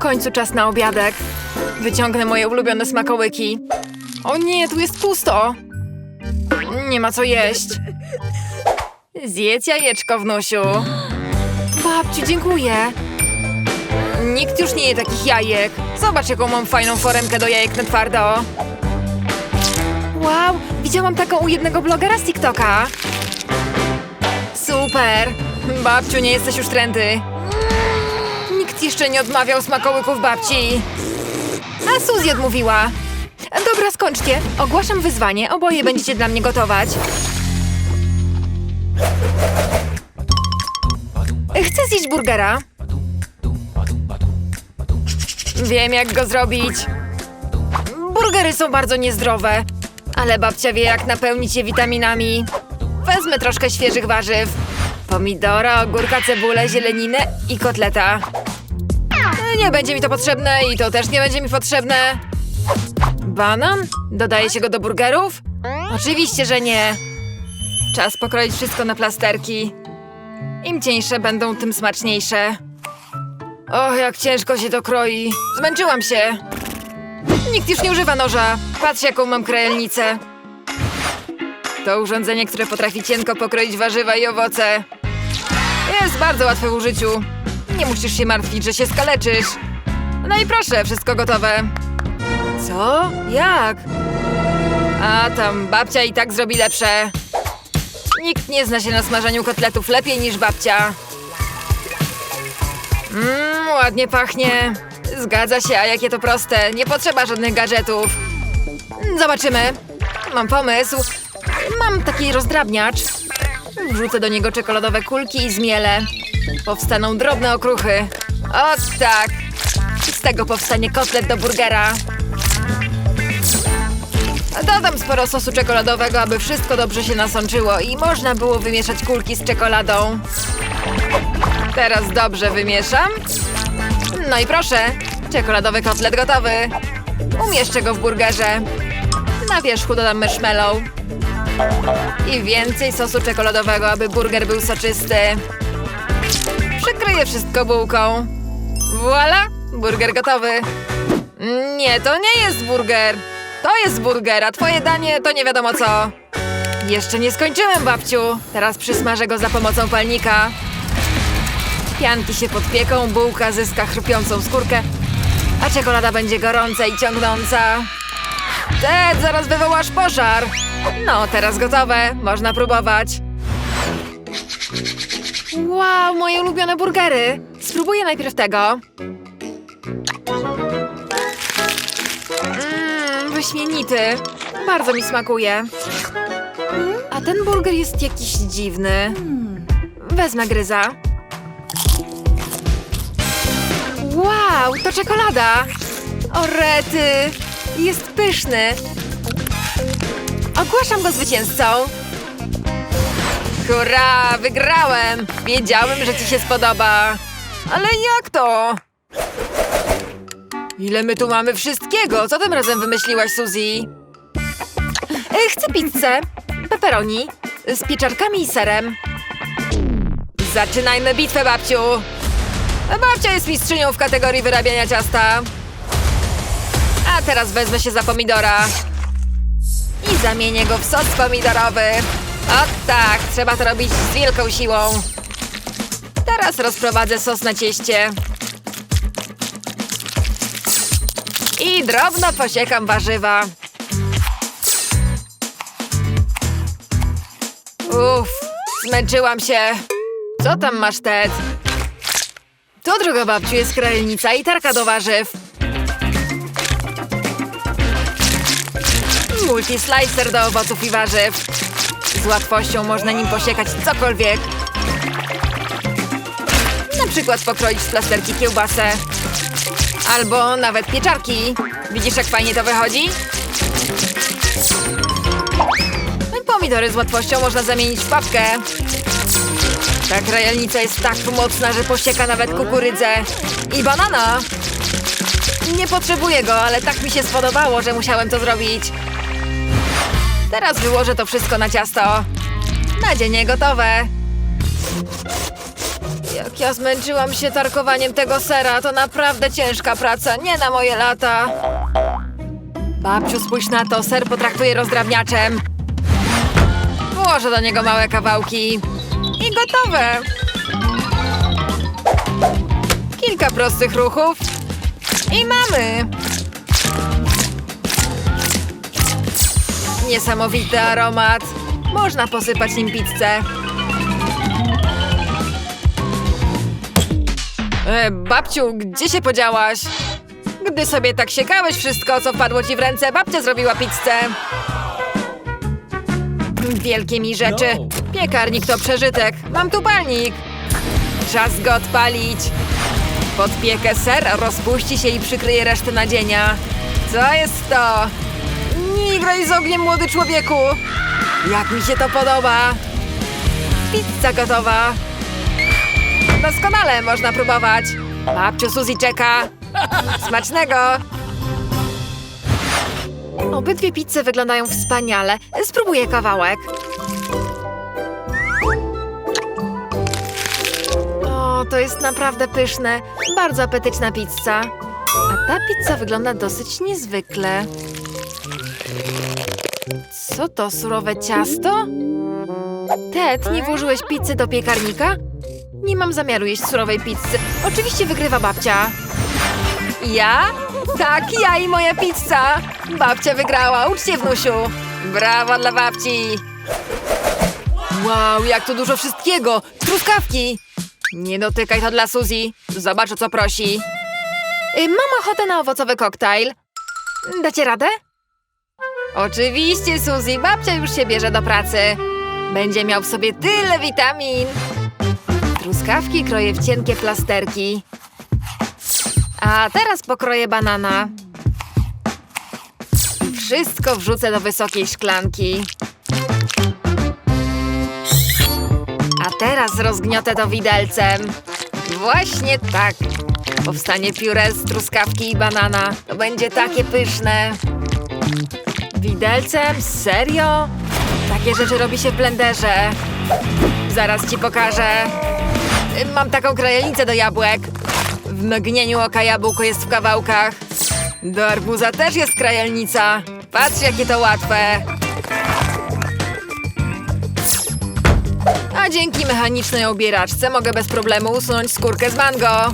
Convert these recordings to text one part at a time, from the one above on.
końcu czas na obiadek. Wyciągnę moje ulubione smakołyki. O nie, tu jest pusto. Nie ma co jeść. Zjedz jajeczko, wnusiu. Babciu, dziękuję. Nikt już nie je takich jajek. Zobacz, jaką mam fajną foremkę do jajek na twardo. Wow, widziałam taką u jednego blogera z TikToka. Super. Babciu, nie jesteś już trendy. Jeszcze nie odmawiał smakołyków babci. A Suzy odmówiła. Dobra, skończcie. Ogłaszam wyzwanie. Oboje będziecie dla mnie gotować. Chcę zjeść burgera. Wiem, jak go zrobić. Burgery są bardzo niezdrowe, ale babcia wie, jak napełnić je witaminami. Wezmę troszkę świeżych warzyw. Pomidora, ogórka, cebulę, zieleninę i kotleta. Nie będzie mi to potrzebne i to też nie będzie mi potrzebne. Banan? Dodaje się go do burgerów? Oczywiście, że nie. Czas pokroić wszystko na plasterki. Im cieńsze będą, tym smaczniejsze. Och, jak ciężko się to kroi. Zmęczyłam się. Nikt już nie używa noża. Patrz, jaką mam krajelnicę. To urządzenie, które potrafi cienko pokroić warzywa i owoce. Jest bardzo łatwe w użyciu. Nie musisz się martwić, że się skaleczysz. No i proszę, wszystko gotowe. Co? Jak? A tam, babcia i tak zrobi lepsze. Nikt nie zna się na smażeniu kotletów lepiej niż babcia. Mmm, ładnie pachnie. Zgadza się, a jakie to proste. Nie potrzeba żadnych gadżetów. Zobaczymy. Mam pomysł. Mam taki rozdrabniacz. Wrzucę do niego czekoladowe kulki i zmielę. Powstaną drobne okruchy. O tak! Z tego powstanie kotlet do burgera. Dodam sporo sosu czekoladowego, aby wszystko dobrze się nasączyło i można było wymieszać kulki z czekoladą. Teraz dobrze wymieszam. No i proszę, czekoladowy kotlet gotowy. Umieszczę go w burgerze. Na wierzchu dodam marshmallow. I więcej sosu czekoladowego, aby burger był soczysty. Wszystko bułką. Voila! Burger gotowy. Nie, to nie jest burger. To jest burger, a twoje danie to nie wiadomo co. Jeszcze nie skończyłem, babciu. Teraz przysmażę go za pomocą palnika. Pianki się podpieką, bułka zyska chrupiącą skórkę, a czekolada będzie gorąca i ciągnąca. Ted, zaraz wywołasz pożar. No, teraz gotowe. Można próbować. Wow, moje ulubione burgery. Spróbuję najpierw tego. Mmm, wyśmienity. Bardzo mi smakuje. A ten burger jest jakiś dziwny. Wezmę gryza. Wow, to czekolada! O rety! Jest pyszny! Ogłaszam go zwycięzcą! Hurra! Wygrałem! Wiedziałem, że ci się spodoba! Ale jak to? Ile my tu mamy wszystkiego? Co tym razem wymyśliłaś, Suzy? E, Chcę pizzę, pepperoni, z pieczarkami i serem. Zaczynajmy bitwę, babciu! Babcia jest mistrzynią w kategorii wyrabiania ciasta. A teraz wezmę się za pomidora. I zamienię go w sos pomidorowy. O tak, trzeba to robić z wielką siłą. Teraz rozprowadzę sos na cieście. I drobno posiekam warzywa. Uff, zmęczyłam się. Co tam masz, Ted? To, droga babciu, jest krajelnica i tarka do warzyw. Multislicer do owoców i warzyw. Z łatwością można nim posiekać cokolwiek. Na przykład pokroić w plasterki kiełbasę. Albo nawet pieczarki. Widzisz, jak fajnie to wychodzi? Pomidory z łatwością można zamienić w papkę. Ta krajelnica jest tak mocna, że posieka nawet kukurydzę. I banana. Nie potrzebuję go, ale tak mi się spodobało, że musiałem to zrobić. Teraz wyłożę to wszystko na ciasto. Nadzienie gotowe. Jak ja zmęczyłam się tarkowaniem tego sera, to naprawdę ciężka praca, nie na moje lata. Babciu, spójrz na to, ser potraktuję rozdrabniaczem. Włożę do niego małe kawałki. I gotowe. Kilka prostych ruchów. I mamy. Niesamowity aromat. Można posypać nim pizzę. E, babciu, gdzie się podziałaś? Gdy sobie tak siekałeś wszystko, co wpadło ci w ręce, babcia zrobiła pizzę. Wielkie mi rzeczy. Piekarnik to przeżytek. Mam tu palnik. Czas go odpalić. Podpiekę ser, rozpuści się i przykryje resztę nadzienia. Co jest to? Nie graj z ogniem, młody człowieku! Jak mi się to podoba! Pizza gotowa! Doskonale, można próbować. Babciu Suzy czeka. Smacznego! Obydwie pizze wyglądają wspaniale. Spróbuję kawałek. O, to jest naprawdę pyszne. Bardzo apetyczna pizza. A ta pizza wygląda dosyć niezwykle. Co to, surowe ciasto? Ted, nie włożyłeś pizzy do piekarnika? Nie mam zamiaru jeść surowej pizzy. Oczywiście wygrywa babcia. Ja? Tak, ja i moja pizza. Babcia wygrała, uczcie wnusiu. Brawo dla babci. Wow, jak tu dużo wszystkiego. Truskawki. Nie dotykaj to dla Suzy. Zobacz o co prosi. Y, Mam ochotę na owocowy koktajl. Dacie radę? Oczywiście, Suzy. Babcia już się bierze do pracy. Będzie miał w sobie tyle witamin. Truskawki kroję w cienkie plasterki. A teraz pokroję banana. Wszystko wrzucę do wysokiej szklanki. A teraz rozgniotę to widelcem. Właśnie tak. Powstanie pióre z truskawki i banana. To będzie takie pyszne. Widelcem? Serio? Takie rzeczy robi się w blenderze. Zaraz ci pokażę. Mam taką krajelnicę do jabłek. W mgnieniu oka jabłko jest w kawałkach. Do arbuza też jest krajelnica. Patrz, jakie to łatwe. A dzięki mechanicznej obieraczce mogę bez problemu usunąć skórkę z mango.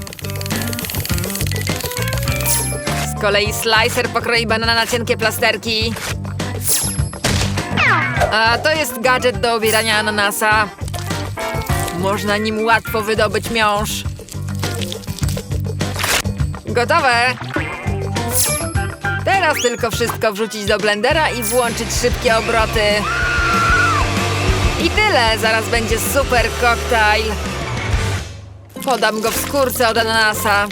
Z kolei slicer pokroi banana na cienkie plasterki. A to jest gadżet do obierania ananasa. Można nim łatwo wydobyć miąższ. Gotowe! Teraz tylko wszystko wrzucić do blendera i włączyć szybkie obroty. I tyle! Zaraz będzie super koktajl. Podam go w skórce od ananasa.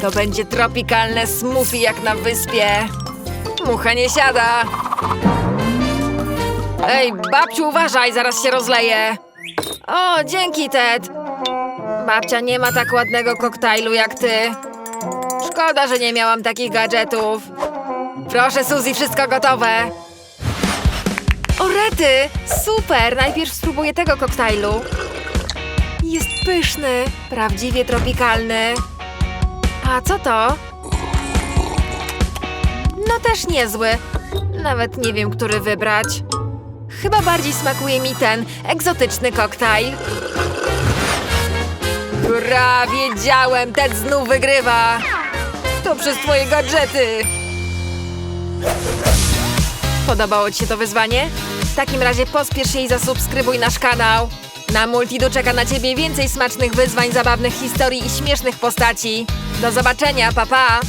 To będzie tropikalne smoothie jak na wyspie. Mucha nie siada. Ej, babciu, uważaj, zaraz się rozleje. O, dzięki, Ted. Babcia nie ma tak ładnego koktajlu jak ty. Szkoda, że nie miałam takich gadżetów. Proszę, Suzy, wszystko gotowe. O, rety! Super! Najpierw spróbuję tego koktajlu. Jest pyszny, prawdziwie tropikalny. A co to? No też niezły. Nawet nie wiem, który wybrać. Chyba bardziej smakuje mi ten egzotyczny koktajl. Hurra, wiedziałem, Ted znów wygrywa. To przez twoje gadżety. Podobało ci się to wyzwanie? W takim razie pospiesz się i zasubskrybuj nasz kanał. Na Multidu czeka na ciebie więcej smacznych wyzwań, zabawnych historii i śmiesznych postaci. Do zobaczenia, pa pa!